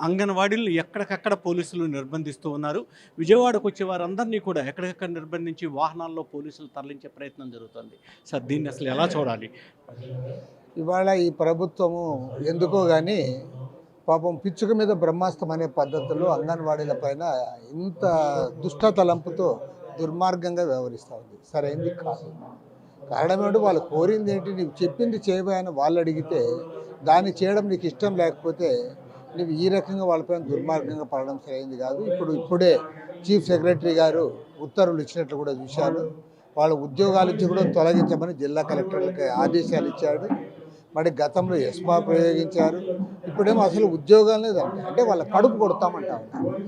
అంగన్వాడీలను ఎక్కడికక్కడ పోలీసులు నిర్బంధిస్తూ ఉన్నారు. విజయవాడకు వచ్చే వారందరినీ కూడా ఎక్కడికక్కడ నిర్బంధించి వాహనాల్లో పోలీసులు తరలించే ప్రయత్నం జరుగుతుంది. సార్ దీన్ని అసలు ఎలా చూడాలి? ఇవాళ ఈ ప్రభుత్వము ఎందుకో కానీ పాపం పిచ్చుక మీద బ్రహ్మాస్త్రం అనే పద్ధతిలో అంగన్వాడీల పైన ఇంత దుష్ట తలంపుతో దుర్మార్గంగా వ్యవహరిస్తూ ఉంది. సరైంది కాదు కారణం? ఏంటో వాళ్ళు కోరింది ఏంటి? నీకు చెప్పింది చేయబోయని వాళ్ళు అడిగితే దాన్ని చేయడం నీకు ఇష్టం లేకపోతే అంటే ఈ రకంగా వాళ్ళపైన దుర్మార్గంగా పడడం సరైంది కాదు. ఇప్పుడు ఇప్పుడే చీఫ్ సెక్రటరీ గారు ఉత్తర్వులు ఇచ్చినట్లు కూడా చూశాను. వాళ్ళ ఉద్యోగాల నుంచి కూడా తొలగించమని జిల్లా కలెక్టర్లకి ఆదేశాలు ఇచ్చాడు. మరి గతంలో ఎస్మా ప్రయోగించారు. ఇప్పుడేమో అసలు ఉద్యోగాలు లేదు అంటే వాళ్ళ కడుపు కొడతామంటా ఉన్నారు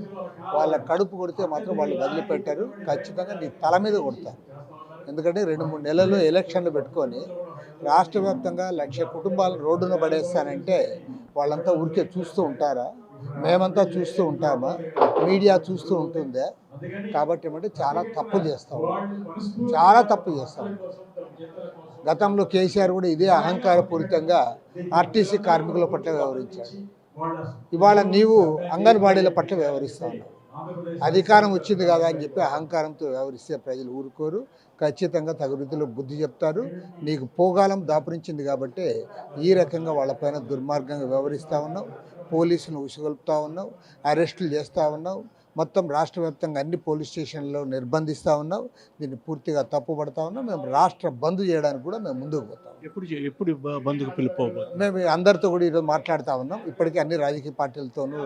వాళ్ళ కడుపు కొడితే మాత్రం వాళ్ళు వదిలిపెట్టారు. ఖచ్చితంగా నీ తల మీద కొడతారు. ఎందుకంటే రెండు మూడు నెలలు ఎలక్షన్లు పెట్టుకొని రాష్ట్ర వ్యాప్తంగా లక్ష కుటుంబాలు రోడ్డున పడేస్తానంటే వాళ్ళంతా ఊరికే చూస్తూ ఉంటారా? మేమంతా చూస్తూ ఉంటామా? మీడియా చూస్తూ ఉంటుందే? కాబట్టి ఏమంటే చాలా తప్పు చేస్తాం. చాలా తప్పు చేస్తాం. గతంలో కేసీఆర్ కూడా ఇదే అహంకారపూరితంగా ఆర్టీసీ కార్మికుల పట్ల వ్యవహరించాడు. ఇవాళ నీవు అంగన్వాడీల పట్ల వ్యవహరిస్తా ఉన్నావు అధికారం వచ్చింది కదా అని చెప్పి అహంకారంతో వ్యవహరిస్తే ప్రజలు ఊరుకోరు. ఖచ్చితంగా తగు రీతిలో బుద్ధి చెప్తారు. నీకు పోగాలం దాపురించింది కాబట్టి ఈ రకంగా వాళ్ళపైన దుర్మార్గంగా వ్యవహరిస్తూ ఉన్నావు. పోలీసులను ఉసుగొల్పుతా ఉన్నావు. అరెస్టులు చేస్తూ ఉన్నావు. మొత్తం రాష్ట్ర వ్యాప్తంగా అన్ని పోలీస్ స్టేషన్లో నిర్బంధిస్తూ ఉన్నావు దీన్ని పూర్తిగా తప్పుపడతా ఉన్నాం. మేము రాష్ట్ర బంద్ చేయడానికి కూడా మేము ముందుకు పోతాం ఎప్పుడు ఎప్పుడు బ- బంధుకు పిలుపుకోబోతుంది మేము అందరితో కూడా ఈరోజు మాట్లాడుతూ ఉన్నాం. ఇప్పటికీ అన్ని రాజకీయ పార్టీలతోనూ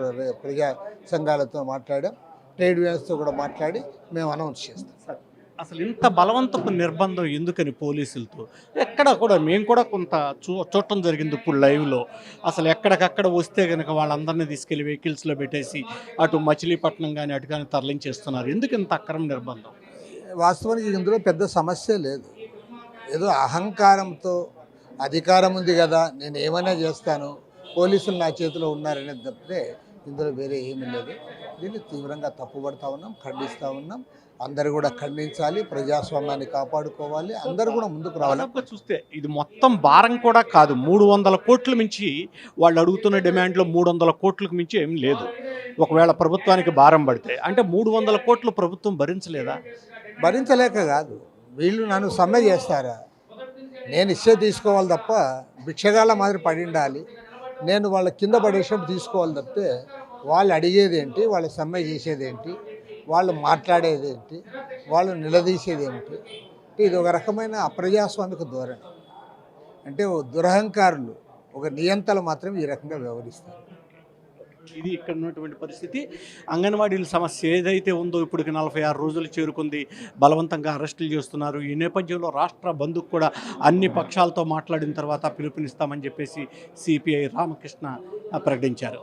ప్రజా సంఘాలతో మాట్లాడాం. ట్రేడ్ యూనియన్స్తో కూడా మాట్లాడి మేము అనౌన్స్ చేస్తాం. సార్ అసలు ఇంత బలవంతపు నిర్బంధం ఎందుకని పోలీసులతో? ఎక్కడ కూడా మేము కూడా కొంత చూ చూడటం జరిగింది ఇప్పుడు లైవ్లో. అసలు ఎక్కడికక్కడ వస్తే కనుక వాళ్ళందరినీ తీసుకెళ్ళి వెహికల్స్లో పెట్టేసి అటు మచిలీపట్నం కానీ అటు కానీ తరలించేస్తున్నారు. ఎందుకు ఇంత అక్రమ నిర్బంధం? వాస్తవానికి ఇందులో పెద్ద సమస్య లేదు. ఏదో అహంకారంతో అధికారం ఉంది కదా నేను ఏమైనా చేస్తాను పోలీసులు నా చేతిలో ఉన్నారనేది తప్పితే ఇందులో వేరే ఏమీ లేదు దీన్ని తీవ్రంగా తప్పుపడతా ఉన్నాం ఖండిస్తూ ఉన్నాం. అందరూ కూడా ఖండించాలి ప్రజాస్వామ్యాన్ని కాపాడుకోవాలి. అందరూ కూడా ముందుకు రావాలి. చూస్తే ఇది మొత్తం భారం కూడా కాదు. మూడు వందల కోట్ల మించి వాళ్ళు అడుగుతున్న డిమాండ్లో మూడు వందల కోట్లకు మించి ఏం లేదు. ఒకవేళ ప్రభుత్వానికి భారం పడితే. అంటే మూడు వందల కోట్లు ప్రభుత్వం భరించలేదా? భరించలేక కాదు. వీళ్ళు నన్ను సమ్మె చేస్తారా? నేను ఇచ్చే తీసుకోవాలి తప్ప భిక్షగాళ్ళ మాదిరి పడి ఉండాలి. నేను వాళ్ళ కింద పడేసినప్పుడు తీసుకోవాలి తప్పితే వాళ్ళు అడిగేది ఏంటి వాళ్ళు సమ్మె చేసేది ఏంటి వాళ్ళు మాట్లాడేది ఏంటి వాళ్ళు నిలదీసేది ఏంటి. ఇది ఒక రకమైన అప్రజాస్వామిక ధోరణి. అంటే దురహంకారులు ఒక నియంతలు మాత్రం ఈ రకంగా వ్యవహరిస్తారు. ఇది ఇక్కడ ఉన్నటువంటి పరిస్థితి. అంగన్వాడీల సమస్య ఏదైతే ఉందో ఇప్పటికి నలభై ఆరు రోజులు చేరుకుంది. బలవంతంగా అరెస్టులు చేస్తున్నారు. ఈ నేపథ్యంలో రాష్ట్ర బంధుకు కూడా అన్ని పక్షాలతో మాట్లాడిన తర్వాత పిలుపునిస్తామని చెప్పేసి సిపిఐ రామకృష్ణ ప్రకటించారు.